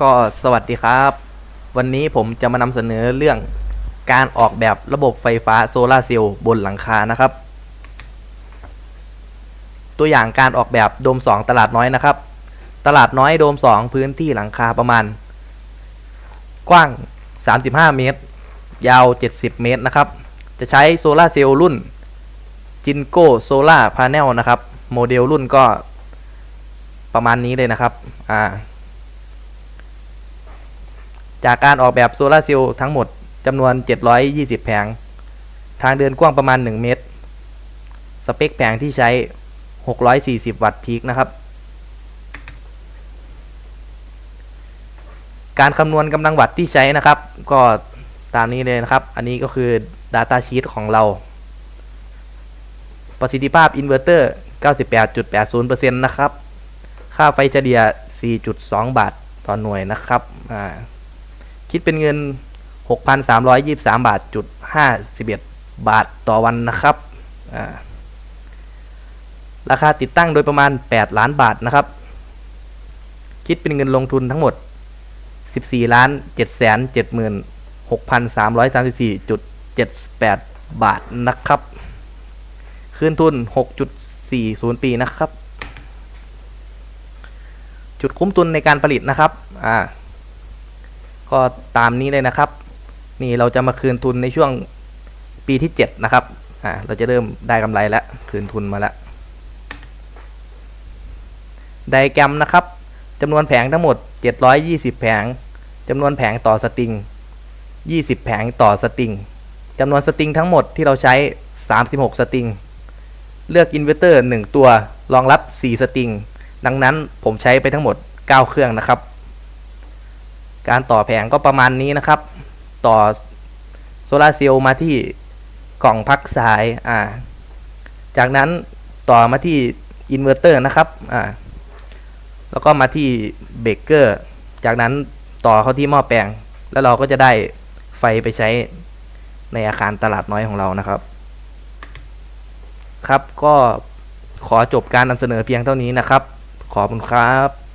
ก็สวัสดีครับ วันนี้ผมจะมานำเสนอเรื่องการออกแบบระบบไฟฟ้าโซลาเซลล์บนหลังคานะครับ ตัวอย่างการออกแบบโดม 2 ตลาดน้อยนะครับ ตลาดน้อยโดม 2 พื้นที่หลังคาประมาณ กว้าง 35 เมตร ยาว 70 เมตรนะครับ จะใช้โซลาเซลล์รุ่นจินโก้โซลาร์พา n e l นะครับ โมเดลรุ่นก็ประมาณนี้เลยนะครับ อ่า จากการออกแบบโซลาร์เซลล์ทั้งหมดจำนวน 720 แผง ทางเดินกว้างประมาณ 1 เมตร สเปคแผงที่ใช้ 640 วัตต์พีคนะครับ การคำนวณกำลังวัตต์ที่ใช้นะครับ ก็ตามนี้เลยนะครับ อันนี้ก็คือ Data Sheet ของเรา ประสิทธิภาพอินเวอร์เตอร์ 98.80%นะครับ ค่าไฟเฉลี่ย 4.2 บาทต่อหน่วยนะครับ อ่า คิดเป็นเงิน 6,323 บาทจุด51 บาทต่อวันนะครับราคาติดตั้งโดยประมาณ 8 ล้านบาทนะครับ คิดเป็นเงินลงทุนทั้งหมด 14ล้าน7 7 6 3 3 4 7 8 บาทนะครับ คืนทุน 6.40 ปีนะครับ จุดคุ้มทุนในการผลิตนะครับ อ่า ก็ตามนี้เลยนะครับ นี่เราจะมาคืนทุนในช่วงปีที่ 7 นะครับอ่าเราจะเริ่มได้กำไรแล้วคืนทุนมาแล้วไดแกรมนะครับจำนวนแผงทั้งหมด 720 แผงจำนวนแผงต่อสตริง 20 แผงต่อสตริงจำนวนสตริงทั้งหมดที่เราใช้ 36 สตริง เลือกอินเวอร์เตอร์ 1 ตัวรองรับ 4 สตริง ดังนั้นผมใช้ไปทั้งหมด 9 เครื่องนะครับ การต่อแผงก็ประมาณนี้นะครับ ต่อโซลาร์เซลล์มาที่กล่องพักสายอ่าจากนั้นต่อมาที่อินเวอร์เตอร์นะครับอ่าแล้วก็มาที่เบรกเกอร์ จากนั้นต่อเข้าที่หม้อแปลง แล้วเราก็จะได้ไฟไปใช้ในอาคารตลาดน้อยของเรานะครับ ครับก็ขอจบการนำเสนอเพียงเท่านี้นะครับ ขอบคุณครับ